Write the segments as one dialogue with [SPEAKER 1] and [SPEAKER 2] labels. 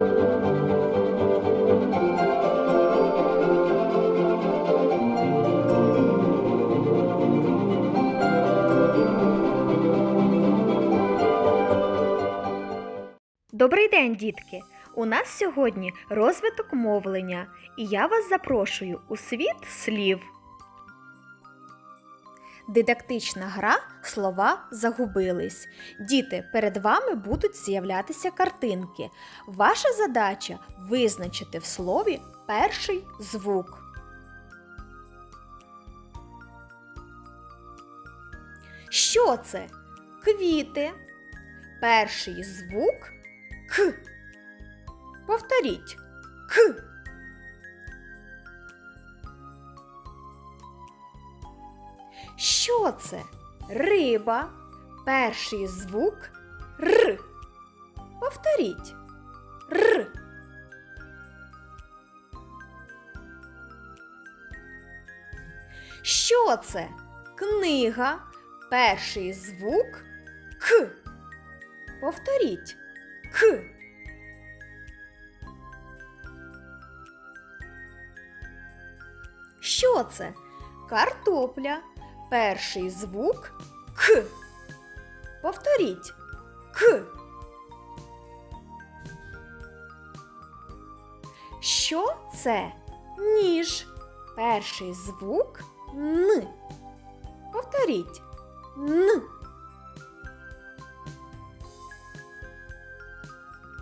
[SPEAKER 1] Добрий день, дітки! У нас сьогодні розвиток мовлення, і я вас запрошую у світ слів. Дидактична гра слова загубились. Діти, перед вами будуть з'являтися картинки. Ваша задача визначити в слові перший звук. Що це? Квіти. Перший звук К. Повторіть. К. Що це? Риба. Перший звук Р. Повторіть. Р. Що це? Книга. Перший звук К. Повторіть. К. Що це? Картопля. Перший звук К. Повторіть. К. Що це? Ніж. Перший звук Н. Повторіть. Н.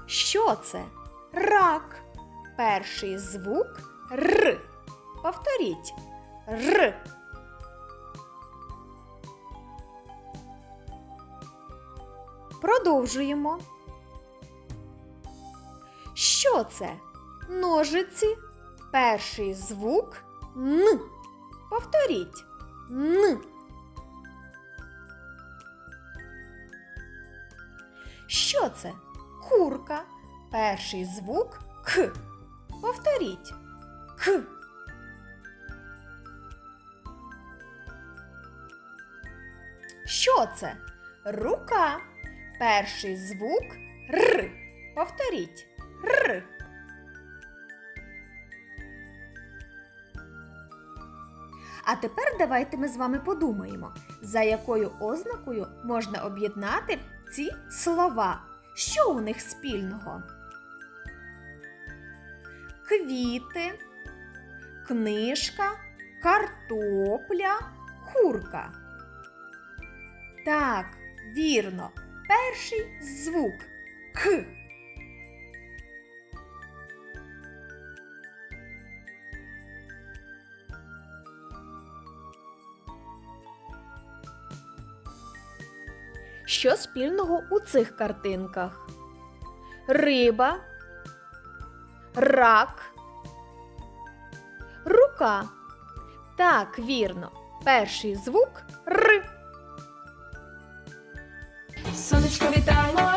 [SPEAKER 1] Що це? Рак. Перший звук Р. Повторіть. Р. Продовжуємо. Що це? Ножиці. Перший звук Н. Повторіть. Н. Що це? Курка. Перший звук К. Повторіть. К. Що це? Рука. Перший звук Р. Повторіть. Р. А тепер давайте ми з вами подумаємо, за якою ознакою можна об'єднати ці слова. Що у них спільного? Квіти, книжка, картопля, курка. Так, вірно. Перший звук К. Що спільного у цих картинках? Риба, рак, рука. Так, вірно. Перший звук Р.
[SPEAKER 2] Sono scovità, amore.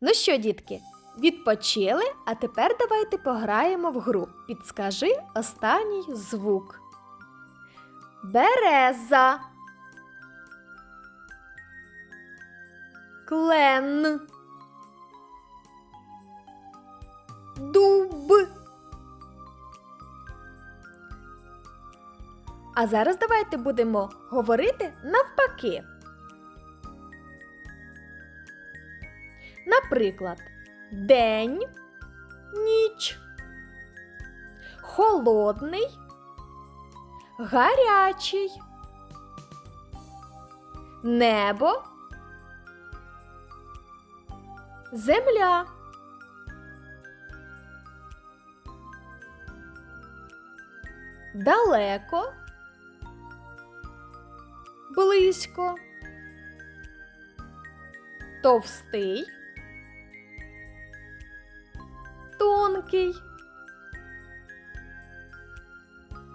[SPEAKER 1] Ну що, дітки, відпочили, а тепер давайте пограємо в гру. Підскажи останній звук. Береза. Клен. Дуб. А зараз давайте будемо говорити навпаки. Наприклад, день, ніч, холодний, гарячий, небо, земля. Далеко, близько, товстий, тонкий,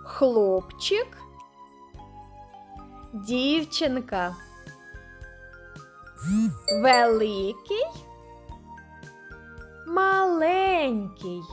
[SPEAKER 1] хлопчик, дівчинка, великий, маленький.